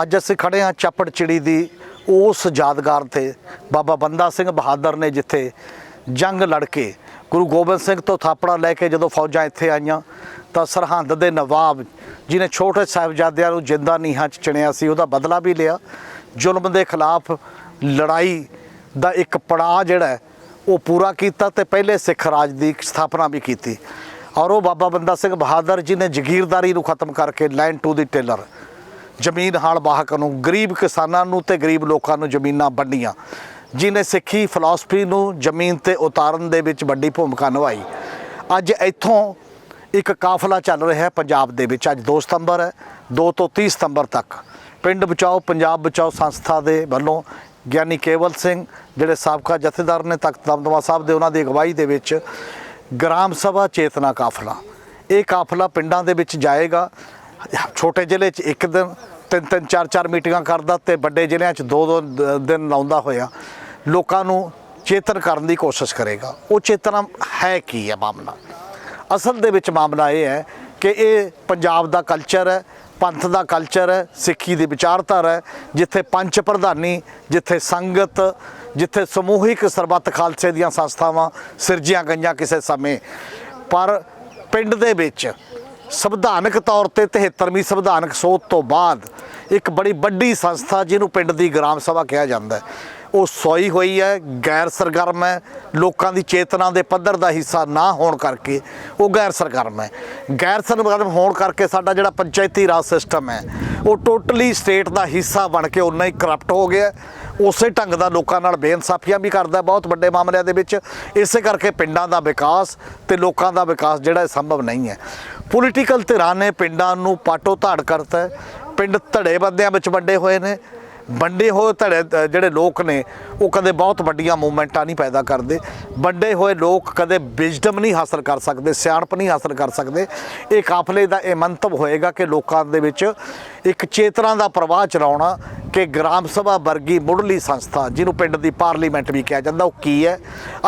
ਅੱਜ ਅਸੀਂ ਖੜੇ ਹਾਂ ਚੱਪੜ ਚਿੜੀ ਦੀ ਉਸ ਯਾਦਗਾਰ ਤੇ। ਬਾਬਾ ਬੰਦਾ ਸਿੰਘ ਬਹਾਦਰ ਨੇ ਜਿੱਥੇ ਜੰਗ ਲੜ ਕੇ ਗੁਰੂ ਗੋਬਿੰਦ ਸਿੰਘ ਤੋਂ ਥਾਪੜਾ ਲੈ ਕੇ ਜਦੋਂ ਫੌਜਾਂ ਇੱਥੇ ਆਈਆਂ, ਤਾਂ ਸਰਹੰਦ ਦੇ ਨਵਾਬ ਜਿਨੇ ਛੋਟੇ ਸਾਹਿਬਜ਼ਾਦਿਆਂ ਨੂੰ ਜਿੰਦਾ ਨੀਹਾਂ 'ਚ ਚਿਣਿਆ ਸੀ, ਉਹਦਾ ਬਦਲਾ ਵੀ ਲਿਆ। ਜ਼ੁਲਮ ਦੇ ਖਿਲਾਫ ਲੜਾਈ ਦਾ ਇੱਕ ਪੜਾਅ ਜਿਹੜਾ ਉਹ ਪੂਰਾ ਕੀਤਾ ਤੇ ਪਹਿਲੇ ਸਿੱਖ ਰਾਜ ਦੀ ਸਥਾਪਨਾ ਵੀ ਕੀਤੀ। ਔਰ ਉਹ ਬਾਬਾ ਬੰਦਾ ਸਿੰਘ ਬਹਾਦਰ ਜੀ ਨੇ ਜ਼ਗੀਰਦਾਰੀ ਨੂੰ ਖਤਮ ਕਰਕੇ ਲਾਈਨ ਟੂ ਦੀ ਟੇਲਰ ਜ਼ਮੀਨ ਹਾਲ ਬਾਹਕ ਨੂੰ, ਗਰੀਬ ਕਿਸਾਨਾਂ ਨੂੰ ਤੇ ਗਰੀਬ ਲੋਕਾਂ ਨੂੰ ਜ਼ਮੀਨਾਂ ਵੰਡੀਆਂ। ਜਿਨੇ ਸਿੱਖੀ ਫਿਲਾਸਫੀ ਨੂੰ ਜ਼ਮੀਨ ਤੇ ਉਤਾਰਨ ਦੇ ਵਿੱਚ ਵੱਡੀ ਭੂਮਿਕਾ ਨਿਭਾਈ। ਅੱਜ ਇੱਥੋਂ ਇੱਕ ਕਾਫਲਾ ਚੱਲ ਰਿਹਾ ਹੈ ਪੰਜਾਬ ਦੇ ਵਿੱਚ। ਅੱਜ 2 ਸਤੰਬਰ ਹੈ 2 ਤੋਂ 30 ਸਤੰਬਰ ਤੱਕ। ਪਿੰਡ ਬਚਾਓ, ਪੰਜਾਬ ਬਚਾਓ ਸੰਸਥਾ ਦੇ ਵੱਲੋਂ ਗਿਆਨੀ ਕੇਵਲ ਸਿੰਘ, ਜਿਹੜੇ ਸਾਬਕਾ ਜਥੇਦਾਰ ਨੇ ਤਖਤ ਦਮਦਮਾ ਸਾਹਿਬ ਦੇ, ਉਹਨਾਂ ਦੀ ਅਗਵਾਈ ਦੇ ਵਿੱਚ ਗ੍ਰਾਮ ਸਭਾ ਚੇਤਨਾ ਕਾਫਲਾ। ਇਹ ਕਾਫਲਾ ਪਿੰਡਾਂ ਦੇ ਵਿੱਚ ਜਾਏਗਾ। ਛੋਟੇ ਜ਼ਿਲ੍ਹੇ 'ਚ ਇੱਕ ਦਿਨ ਤਿੰਨ ਤਿੰਨ, ਚਾਰ ਚਾਰ ਮੀਟਿੰਗਾਂ ਕਰਦਾ ਤੇ ਵੱਡੇ ਜ਼ਿਲ੍ਹਿਆਂ 'ਚ ਦੋ ਦੋ ਦਿਨ ਲਾਉਂਦਾ ਹੋਇਆ। ਲੋਕਾਂ ਨੂੰ ਚੇਤਨ ਕਰਨ ਦੀ ਕੋਸ਼ਿਸ਼ ਕਰੇਗਾ। ਉਹ ਚੇਤਨਾ ਹੈ ਕੀ ਹੈ ਮਾਮਲਾ? ਅਸਲ ਦੇ ਵਿੱਚ ਮਾਮਲਾ ਇਹ ਹੈ ਕਿ ਇਹ ਪੰਜਾਬ ਦਾ ਕਲਚਰ ਹੈ, ਪੰਥ ਦਾ ਕਲਚਰ ਹੈ, ਸਿੱਖੀ ਦੀ ਵਿਚਾਰਧਾਰਾ ਹੈ, ਜਿੱਥੇ ਪੰਚ ਪ੍ਰਧਾਨੀ, ਜਿੱਥੇ ਸੰਗਤ, ਜਿੱਥੇ ਸਮੂਹਿਕ ਸਰਬੱਤ ਖਾਲਸੇ ਦੀਆਂ ਸੰਸਥਾਵਾਂ ਸਿਰਜੀਆਂ ਗਈਆਂ ਕਿਸੇ ਸਮੇਂ। ਪਰ ਪਿੰਡ ਦੇ ਵਿੱਚ ਸੰਵਿਧਾਨਕ ਤੌਰ ਤੇ 73ਵੀਂ ਸੰਵਿਧਾਨਕ ਸੋਧ ਤੋਂ ਬਾਅਦ ਇੱਕ ਬੜੀ ਵੱਡੀ ਸੰਸਥਾ ਜਿਹਨੂੰ ਪਿੰਡ ਦੀ ਗ੍ਰਾਮ ਸਭਾ ਕਿਹਾ ਜਾਂਦਾ ਹੈ। ਉਹ ਸੋਈ ਹੋਈ ਹੈ, ਗੈਰ ਸਰਗਰਮ ਹੈ, ਲੋਕਾਂ ਦੀ ਚੇਤਨਾ ਦੇ ਪੱਧਰ ਦਾ ਹਿੱਸਾ ਨਾ ਹੋਣ ਕਰਕੇ ਉਹ ਗੈਰ ਸਰਗਰਮ ਹੈ। ਗੈਰ ਸਰਗਰਮ ਹੋਣ ਕਰਕੇ ਸਾਡਾ ਜਿਹੜਾ ਪੰਚਾਇਤੀ ਰਾਜ ਸਿਸਟਮ ਹੈ, ਉਹ ਟੋਟਲੀ ਸਟੇਟ ਦਾ ਹਿੱਸਾ ਬਣ ਕੇ ਉਨਾ ਹੀ ਕਰਪਟ ਹੋ ਗਿਆ ਉਸੇ ਢੰਗ ਦਾ ਲੋਕਾਂ ਨਾਲ ਬੇਇਨਸਾਫੀਆਂ ਵੀ ਕਰਦਾ ਬਹੁਤ ਵੱਡੇ ਮਾਮਲਿਆਂ ਦੇ ਵਿੱਚ। ਇਸੇ ਕਰਕੇ ਪਿੰਡਾਂ ਦਾ ਵਿਕਾਸ ਤੇ ਲੋਕਾਂ ਦਾ ਵਿਕਾਸ ਜਿਹੜਾ ਸੰਭਵ ਨਹੀਂ ਹੈ। ਪੋਲੀਟੀਕਲ ਧਿਰਾਂ ਨੇ ਪਿੰਡਾਂ ਨੂੰ ਪਾਟੋ ਧਾੜ ਕਰਤਾ ਪਿੰਡ ਧੜੇ ਬੰਦਿਆਂ ਵਿੱਚ ਵੱਡੇ ਹੋਏ ਨੇ। ਵੰਡੇ ਹੋਏ ਧੜੇ ਜਿਹੜੇ ਲੋਕ ਨੇ, ਉਹ ਕਦੇ ਬਹੁਤ ਵੱਡੀਆਂ ਮੂਵਮੈਂਟਾਂ ਨਹੀਂ ਪੈਦਾ ਕਰਦੇ। ਵੰਡੇ ਹੋਏ ਲੋਕ ਕਦੇ ਵਿਜ਼ਡਮ ਨਹੀਂ ਹਾਸਲ ਕਰ ਸਕਦੇ, ਸਿਆਣਪ ਨਹੀਂ ਹਾਸਲ ਕਰ ਸਕਦੇ। ਇਹ ਕਾਫਲੇ ਦਾ ਇਹ ਮੰਤਵ ਹੋਏਗਾ ਕਿ ਲੋਕਾਂ ਦੇ ਵਿੱਚ ਇੱਕ ਚੇਤਨਾ ਦਾ ਪ੍ਰਵਾਹ ਚਲਾਉਣਾ ਕਿ ਗ੍ਰਾਮ ਸਭਾ ਵਰਗੀ ਮੁੱਢਲੀ ਸੰਸਥਾ, ਜਿਹਨੂੰ ਪਿੰਡ ਦੀ ਪਾਰਲੀਮੈਂਟ ਵੀ ਕਿਹਾ ਜਾਂਦਾ, ਉਹ ਕੀ ਹੈ?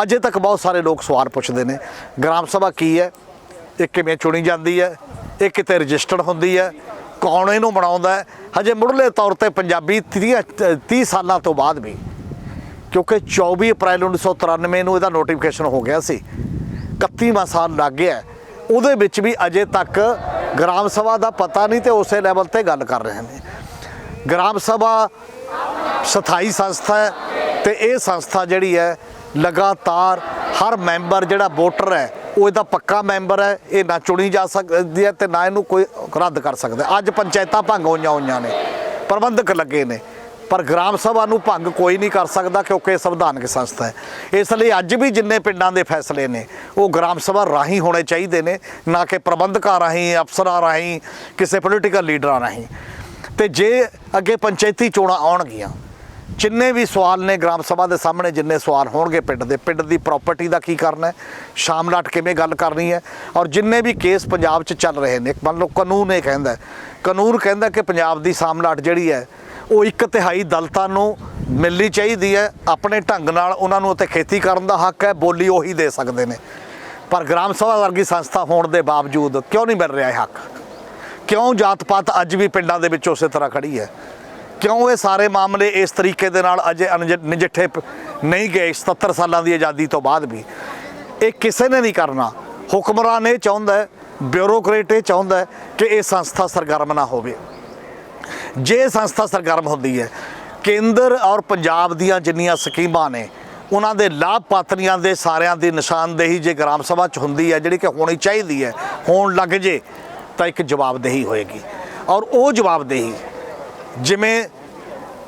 ਅਜੇ ਤੱਕ ਬਹੁਤ ਸਾਰੇ ਲੋਕ ਸਵਾਲ ਪੁੱਛਦੇ ਨੇ, ਗ੍ਰਾਮ ਸਭਾ ਕੀ ਹੈ? ਇਹ ਕਿਵੇਂ ਚੁਣੀ ਜਾਂਦੀ ਹੈ? ਇਹ ਕਿਤੇ ਰਜਿਸਟਰਡ ਹੁੰਦੀ ਹੈ? ਕੌਣ ਇਹਨੂੰ ਬਣਾਉਂਦਾ ਹਜੇ ਮੁੱਢਲੇ ਤੌਰ ਤੇ ਪੰਜਾਬੀ 30 30 ਸਾਲਾਂ ਤੋਂ ਬਾਅਦ ਵੀ, ਕਿਉਂਕਿ 24 ਅਪ੍ਰੈਲ 1993 ਨੂੰ ਇਹਦਾ ਨੋਟੀਫਿਕੇਸ਼ਨ ਹੋ ਗਿਆ ਸੀ। 31ਵਾਂ ਸਾਲ ਲੱਗ ਗਿਆ ਉਹਦੇ ਵਿੱਚ ਵੀ ਅਜੇ ਤੱਕ ਗ੍ਰਾਮ ਸਭਾ ਦਾ ਪਤਾ ਨਹੀਂ ਤੇ ਉਸੇ ਲੈਵਲ ਤੇ ਗੱਲ ਕਰ ਰਹੇ ਨੇ। ਗ੍ਰਾਮ ਸਭਾ ਸਥਾਈ ਸੰਸਥਾ ਹੈ ਤੇ ਇਹ ਸੰਸਥਾ ਜਿਹੜੀ ਹੈ, ਲਗਾਤਾਰ ਹਰ ਮੈਂਬਰ ਜਿਹੜਾ ਵੋਟਰ ਹੈ ਉਹ ਇਹਦਾ ਪੱਕਾ ਮੈਂਬਰ ਹੈ, ਇਹ ਨਾ ਚੁਣੀ ਜਾ ਸਕਦੀ ਹੈ ਤੇ ਨਾ ਇਹਨੂੰ ਕੋਈ ਰੱਦ ਕਰ ਸਕਦਾ ਅੱਜ ਪੰਚਾਇਤਾਂ ਭੰਗ ਹੋਈਆਂ ਹੋਈਆਂ ਨੇ, ਪ੍ਰਬੰਧਕ ਲੱਗੇ ਨੇ, ਪਰ ਗ੍ਰਾਮ ਸਭਾ ਨੂੰ ਭੰਗ ਕੋਈ ਨਹੀਂ ਕਰ ਸਕਦਾ ਕਿਉਂਕਿ ਇਹ ਸੰਵਿਧਾਨਕ ਸੰਸਥਾ ਹੈ। ਇਸ ਲਈ ਅੱਜ ਵੀ ਜਿੰਨੇ ਪਿੰਡਾਂ ਦੇ ਫੈਸਲੇ ਨੇ, ਉਹ ਗ੍ਰਾਮ ਸਭਾ ਰਾਹੀਂ ਹੋਣੇ ਚਾਹੀਦੇ ਨੇ, ਨਾ ਕਿ ਪ੍ਰਬੰਧਕਾਂ ਰਾਹੀਂ, ਅਫਸਰਾਂ ਰਾਹੀਂ, ਕਿਸੇ ਪੋਲੀਟੀਕਲ ਲੀਡਰਾਂ ਰਾਹੀਂ। ਤੇ ਜੇ ਅੱਗੇ ਪੰਚਾਇਤੀ ਚੋਣਾਂ ਆਉਣਗੀਆਂ ਜਿੰਨੇ ਵੀ ਸਵਾਲ ਨੇ ਗ੍ਰਾਮ ਸਭਾ ਦੇ ਸਾਹਮਣੇ, ਜਿੰਨੇ ਸਵਾਲ ਹੋਣਗੇ ਪਿੰਡ ਦੇ, ਪਿੰਡ ਦੀ ਪ੍ਰਾਪਰਟੀ ਦਾ ਕੀ ਕਰਨਾ ਹੈ? ਸ਼ਾਮਲਾਟ ਕਿਵੇਂ ਗੱਲ ਕਰਨੀ ਹੈ? ਔਰ ਜਿੰਨੇ ਵੀ ਕੇਸ ਪੰਜਾਬ 'ਚ ਚੱਲ ਰਹੇ ਨੇ, ਮੰਨ ਲਓ ਕਾਨੂੰਨ ਇਹ ਕਹਿੰਦਾ ਕਾਨੂੰਨ ਕਹਿੰਦਾ ਕਿ ਪੰਜਾਬ ਦੀ ਸਾਮਲਾਟ ਜਿਹੜੀ ਹੈ, ਉਹ ਇੱਕ ਤਿਹਾਈ ਦਲਤਾਂ ਨੂੰ ਮਿਲਣੀ ਚਾਹੀਦੀ ਹੈ, ਆਪਣੇ ਢੰਗ ਨਾਲ ਉਹਨਾਂ ਨੂੰ ਉੱਤੇ ਖੇਤੀ ਕਰਨ ਦਾ ਹੱਕ ਹੈ, ਬੋਲੀ ਉਹੀ ਦੇ ਸਕਦੇ ਨੇ। ਪਰ ਗ੍ਰਾਮ ਸਭਾ ਵਰਗੀ ਸੰਸਥਾ ਹੋਣ ਦੇ ਬਾਵਜੂਦ ਕਿਉਂ ਨਹੀਂ ਮਿਲ ਰਿਹਾ ਇਹ ਹੱਕ? ਕਿਉਂ ਜਾਤ ਪਾਤ ਅੱਜ ਵੀ ਪਿੰਡਾਂ ਦੇ ਵਿੱਚ ਉਸੇ ਤਰ੍ਹਾਂ ਖੜੀ ਹੈ? ਕਿਉਂ ਇਹ ਸਾਰੇ ਮਾਮਲੇ ਇਸ ਤਰੀਕੇ ਦੇ ਨਾਲ ਅਜੇ ਅਣਜ- ਨਜਿੱਠੇ ਨਹੀਂ ਗਏ 77 ਸਾਲਾਂ ਦੀ ਆਜ਼ਾਦੀ ਤੋਂ ਬਾਅਦ ਵੀ? ਇਹ ਕਿਸੇ ਨੇ ਨਹੀਂ ਕਰਨਾ। ਹੁਕਮਰਾਨ ਇਹ ਚਾਹੁੰਦਾ ਬਿਊਰੋਕਰੇਟ ਇਹ ਚਾਹੁੰਦਾ ਕਿ ਇਹ ਸੰਸਥਾ ਸਰਗਰਮ ਨਾ ਹੋਵੇ। ਜੇ ਸੰਸਥਾ ਸਰਗਰਮ ਹੁੰਦੀ ਹੈ, ਕੇਂਦਰ ਔਰ ਪੰਜਾਬ ਦੀਆਂ ਜਿੰਨੀਆਂ ਸਕੀਮਾਂ ਨੇ, ਉਹਨਾਂ ਦੇ ਲਾਭਪਾਤਰੀਆਂ ਦੇ ਸਾਰਿਆਂ ਦੀ ਨਿਸ਼ਾਨਦੇਹੀ ਜੇ ਗ੍ਰਾਮ ਸਭਾ 'ਚ ਹੁੰਦੀ ਹੈ, ਜਿਹੜੀ ਕਿ ਹੋਣੀ ਚਾਹੀਦੀ ਹੈ, ਹੋਣ ਲੱਗ ਜੇ, ਤਾਂ ਇੱਕ ਜਵਾਬਦੇਹੀ ਹੋਏਗੀ। ਔਰ ਉਹ ਜਵਾਬਦੇਹੀ ਜਿਵੇਂ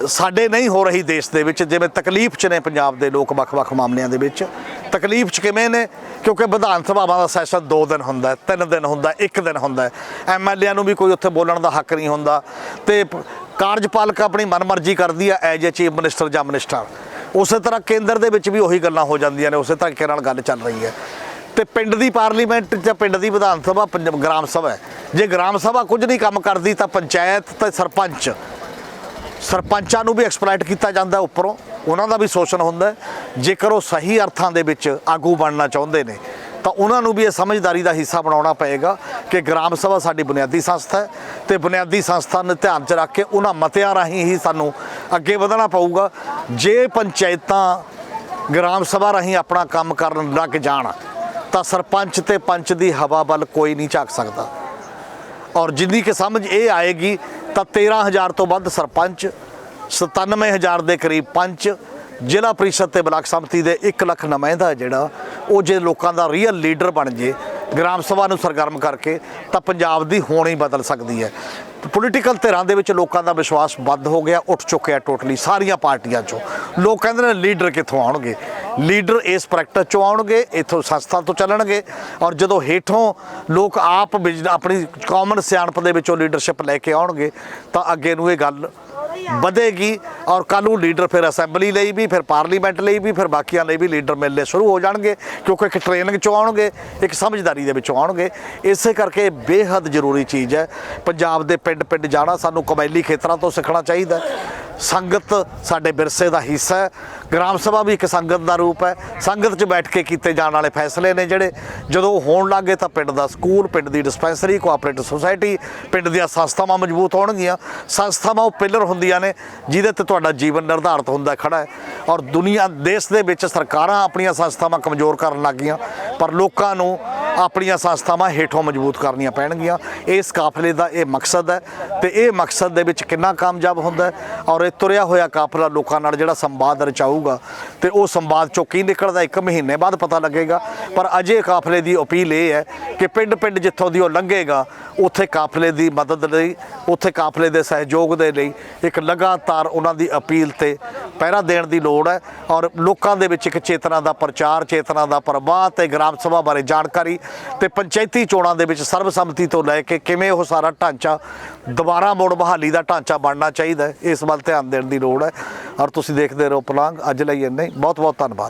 ਸਾਡੇ ਨਹੀਂ ਹੋ ਰਹੀ ਦੇਸ਼ ਦੇ ਵਿੱਚ, ਜਿਵੇਂ ਤਕਲੀਫ 'ਚ ਨੇ ਪੰਜਾਬ ਦੇ ਲੋਕ ਵੱਖ-ਵੱਖ ਮਾਮਲਿਆਂ ਦੇ ਵਿੱਚ। ਤਕਲੀਫ 'ਚ ਕਿਵੇਂ ਨੇ? ਕਿਉਂਕਿ ਵਿਧਾਨ ਸਭਾਵਾਂ ਦਾ ਸੈਸ਼ਨ 2 ਦਿਨ ਹੁੰਦਾ ਹੈ 3 ਦਿਨ ਹੁੰਦਾ ਹੈ 1 ਦਿਨ ਹੁੰਦਾ ਹੈ। ਐਮਐਲਏ ਨੂੰ ਵੀ ਕੋਈ ਉੱਥੇ ਬੋਲਣ ਦਾ ਹੱਕ ਨਹੀਂ ਹੁੰਦਾ। ਤੇ ਕਾਰਜਪਾਲਕ ਆਪਣੀ ਮਨਮਰਜ਼ੀ ਕਰਦੀ ਹੈ ਐਜ ਏ ਚੀਫ ਮਿਨਿਸਟਰ ਜਾਂ ਮਿਨਿਸਟਰ। ਉਸੇ ਤਰ੍ਹਾਂ ਕੇਂਦਰ ਦੇ ਵਿੱਚ ਵੀ ਉਹੀ ਗੱਲਾਂ ਹੋ ਜਾਂਦੀਆਂ ਨੇ, ਉਸੇ ਤਰੀਕੇ ਨਾਲ ਗੱਲ ਚੱਲ ਰਹੀ ਹੈ। ਤੇ ਪਿੰਡ ਦੀ ਪਾਰਲੀਮੈਂਟ ਜਾਂ ਪਿੰਡ ਦੀ ਵਿਧਾਨ ਸਭਾ ਪੰਜ- ਗ੍ਰਾਮ ਸਭਾ ਜੇ ਗ੍ਰਾਮ ਸਭਾ ਕੁਝ ਨਹੀਂ ਕੰਮ ਕਰਦੀ ਤਾਂ ਪੰਚਾਇਤ ਤੇ ਸਰਪੰਚ ਸਰਪੰਚਾਂ ਨੂੰ ਵੀ ਐਕਸਪਲੋਇਟ ਕੀਤਾ ਜਾਂਦਾ ਉੱਪਰੋਂ, ਉਹਨਾਂ ਦਾ ਵੀ ਸ਼ੋਸ਼ਣ ਹੁੰਦਾ ਜੇਕਰ ਉਹ ਸਹੀ ਅਰਥਾਂ ਦੇ ਵਿੱਚ ਆਗੂ ਬਣਨਾ ਚਾਹੁੰਦੇ ਨੇ, ਤਾਂ ਉਹਨਾਂ ਨੂੰ ਵੀ ਇਹ ਸਮਝਦਾਰੀ ਦਾ ਹਿੱਸਾ ਬਣਾਉਣਾ ਪਏਗਾ ਕਿ ਗ੍ਰਾਮ ਸਭਾ ਸਾਡੀ ਬੁਨਿਆਦੀ ਸੰਸਥਾ ਹੈ ਤੇ ਬੁਨਿਆਦੀ ਸੰਸਥਾ ਨੂੰ ਧਿਆਨ 'ਚ ਰੱਖ ਕੇ ਉਹਨਾਂ ਮਤਿਆਂ ਰਾਹੀਂ ਹੀ ਸਾਨੂੰ ਅੱਗੇ ਵਧਣਾ ਪਊਗਾ। ਜੇ ਪੰਚਾਇਤਾਂ ਗ੍ਰਾਮ ਸਭਾ ਰਾਹੀਂ ਆਪਣਾ ਕੰਮ ਕਰਨ ਲੱਗ ਜਾਣ, ਤਾਂ ਸਰਪੰਚ ਤੇ ਪੰਚ ਦੀ ਹਵਾ ਵੱਲ ਕੋਈ ਨਹੀਂ ਝਾਕ ਸਕਦਾ। ਔਰ ਜਿੰਨੀ ਕਿ ਸਮਝ ਇਹ ਆਏਗੀ ਤਾਂ 13000 ਤੋਂ ਵੱਧ ਸਰਪੰਚ 97000 ਦੇ ਕਰੀਬ ਪੰਚ, ਜ਼ਿਲ੍ਹਾ ਪ੍ਰੀਸ਼ਦ ਤੇ ਬਲਾਕ ਸੰਮਤੀ ਦੇ 1 ਲੱਖ ਨੁਮਾਇੰਦਾ ਹੈ ਜਿਹੜਾ, ਉਹ ਜੇ ਲੋਕਾਂ ਦਾ ਰੀਅਲ ਲੀਡਰ ਬਣ ਜੇ, ਗ੍ਰਾਮ ਸਭਾ ਨੂੰ ਸਰਗਰਮ ਕਰਕੇ, ਤਾਂ ਪੰਜਾਬ ਦੀ ਹੋਣੀ ਬਦਲ ਸਕਦੀ ਹੈ। ਪੋਲੀਟੀਕਲ ਧਿਰਾਂ ਦੇ ਵਿੱਚ ਲੋਕਾਂ ਦਾ ਵਿਸ਼ਵਾਸ ਵੱਧ ਹੋ ਗਿਆ, ਉੱਠ ਚੁੱਕਿਆ ਟੋਟਲੀ ਸਾਰੀਆਂ ਪਾਰਟੀਆਂ 'ਚੋਂ। ਲੋਕ ਕਹਿੰਦੇ ਨੇ ਲੀਡਰ ਕਿੱਥੋਂ ਆਉਣਗੇ? ਲੀਡਰ ਇਸ ਪ੍ਰੈਕਟਿਸ 'ਚੋਂ ਆਉਣਗੇ, ਇੱਥੋਂ ਸੰਸਥਾ ਤੋਂ ਚੱਲਣਗੇ ਔਰ ਜਦੋਂ ਹੇਠੋਂ ਲੋਕ ਆਪ ਬਿਜ- ਆਪਣੀ ਕਾਮਨ ਸਿਆਣਪ ਦੇ ਵਿੱਚੋਂ ਲੀਡਰਸ਼ਿਪ ਲੈ ਕੇ ਆਉਣਗੇ, ਤਾਂ ਅੱਗੇ ਨੂੰ ਇਹ ਗੱਲ ਵਧੇਗੀ ਔਰ ਕੱਲ੍ਹ ਨੂੰ ਲੀਡਰ ਫਿਰ ਅਸੈਂਬਲੀ ਲਈ ਵੀ, ਫਿਰ ਪਾਰਲੀਮੈਂਟ ਲਈ ਵੀ, ਫਿਰ ਬਾਕੀਆਂ ਲਈ ਵੀ ਲੀਡਰ ਮਿਲਣੇ ਸ਼ੁਰੂ ਹੋ ਜਾਣਗੇ ਕਿਉਂਕਿ ਇੱਕ ਟ੍ਰੇਨਿੰਗ ਚੋਂ ਆਉਣਗੇ, ਇੱਕ ਸਮਝਦਾਰੀ ਦੇ ਵਿੱਚੋਂ ਆਉਣਗੇ। ਇਸੇ ਕਰਕੇ ਬੇਹੱਦ ਜ਼ਰੂਰੀ ਚੀਜ਼ ਹੈ। ਪੰਜਾਬ ਦੇ ਪਿੰਡ ਪਿੰਡ ਜਾਣਾ ਸਾਨੂੰ ਕਬੈਲੀ ਖੇਤਰਾਂ ਤੋਂ ਸਿੱਖਣਾ ਚਾਹੀਦਾ। ਸੰਗਤ ਸਾਡੇ ਵਿਰਸੇ ਦਾ ਹਿੱਸਾ ਹੈ। ਗ੍ਰਾਮ ਸਭਾ ਵੀ ਇੱਕ ਸੰਗਤ ਦਾ ਰੂਪ ਹੈ। ਸੰਗਤ 'ਚ ਬੈਠ ਕੇ ਕੀਤੇ ਜਾਣ ਵਾਲੇ ਫੈਸਲੇ ਨੇ ਜਿਹੜੇ ਜਦੋਂ ਉਹ ਹੋਣ ਲੱਗੇ ਤਾਂ ਪਿੰਡ ਦਾ ਸਕੂਲ, ਪਿੰਡ ਦੀ ਡਿਸਪੈਂਸਰੀ ਕੋਆਪਰੇਟਿਵ ਸੁਸਾਇਟੀ ਪਿੰਡ ਦੀਆਂ ਸੰਸਥਾਵਾਂ ਮਜ਼ਬੂਤ ਹੋਣਗੀਆਂ। ਸੰਸਥਾਵਾਂ ਉਹ ਪਿਲਰ ਹੁੰਦੀਆਂ ਨੇ ਜਿਹਦੇ ਤੇ ਤੁਹਾਡਾ ਜੀਵਨ ਨਿਰਧਾਰਤ ਹੁੰਦਾ ਖੜਾ ਹੈ। ਔਰ ਦੁਨੀਆ, ਦੇਸ਼ ਦੇ ਵਿੱਚ ਸਰਕਾਰਾਂ ਆਪਣੀਆਂ ਸੰਸਥਾਵਾਂ ਕਮਜ਼ੋਰ ਕਰਨ ਲੱਗੀਆਂ। ਪਰ ਲੋਕਾਂ ਨੂੰ ਆਪਣੀਆਂ ਸੰਸਥਾਵਾਂ ਹੇਠੋਂ ਮਜ਼ਬੂਤ ਕਰਨੀਆਂ ਪੈਣਗੀਆਂ। ਇਸ ਕਾਫਲੇ ਦਾ ਇਹ ਮਕਸਦ ਹੈ ਤੇ ਇਹ ਮਕਸਦ ਦੇ ਵਿੱਚ ਕਿੰਨਾ ਕਾਮਯਾਬ ਹੁੰਦਾ ਔਰ ਇਹ ਤੁਰਿਆ ਹੋਇਆ ਕਾਫਲਾ ਲੋਕਾਂ ਨਾਲ ਜਿਹੜਾ ਸੰਵਾਦ ਰਚਾਊਗਾ ਤੇ ਉਹ ਸੰਵਾਦ ਚੋਂ ਕੀ ਨਿਕਲਦਾ ਇੱਕ ਮਹੀਨੇ ਬਾਅਦ ਪਤਾ ਲੱਗੇਗਾ। ਪਰ ਅਜੇ ਕਾਫਲੇ ਦੀ ਅਪੀਲ ਇਹ ਹੈ ਕਿ ਪਿੰਡ ਪਿੰਡ ਜਿੱਥੋਂ ਦੀ ਉਹ ਲੰਘੇਗਾ, ਉੱਥੇ ਕਾਫਲੇ ਦੀ ਮਦਦ ਲਈ, ਉੱਥੇ ਕਾਫਲੇ ਦੇ ਸਹਿਯੋਗ ਦੇ ਲਈ ਇੱਕ ਲਗਾਤਾਰ ਉਹਨਾਂ ਦੀ ਅਪੀਲ ਤੇ ਪਹਿਰਾ ਦੇਣ ਦੀ ਲੋੜ ਹੈ ਔਰ ਲੋਕਾਂ ਦੇ ਵਿੱਚ ਇੱਕ ਚੇਤਨਾ ਦਾ ਪ੍ਰਚਾਰ, ਚੇਤਨਾ ਦਾ ਪ੍ਰਵਾਹ ਤੇ ਗ੍ਰਾਮ ਸਭਾ ਬਾਰੇ ਜਾਣਕਾਰੀ ਤੇ ਪੰਚਾਇਤੀ ਚੋਣਾਂ ਦੇ ਵਿੱਚ ਸਰਬਸੰਮਤੀ ਤੋਂ ਲੈ ਕੇ ਕਿਵੇਂ ਉਹ ਸਾਰਾ ਢਾਂਚਾ, ਦੁਬਾਰਾ ਮੁੜ ਬਹਾਲੀ ਦਾ ਢਾਂਚਾ ਬਣਨਾ ਚਾਹੀਦਾ ਇਸ ਵੱਲ ਧਿਆਨ ਦੇਣ ਦੀ ਲੋੜ ਹੈ। ਔਰ ਤੁਸੀਂ ਦੇਖਦੇ ਰਹੋ ਪਲਾਂਗ, ਅੱਜ ਲਈ ਇੰਨੇ ਬਹੁਤ ਬਹੁਤ ਧੰਨਵਾਦ।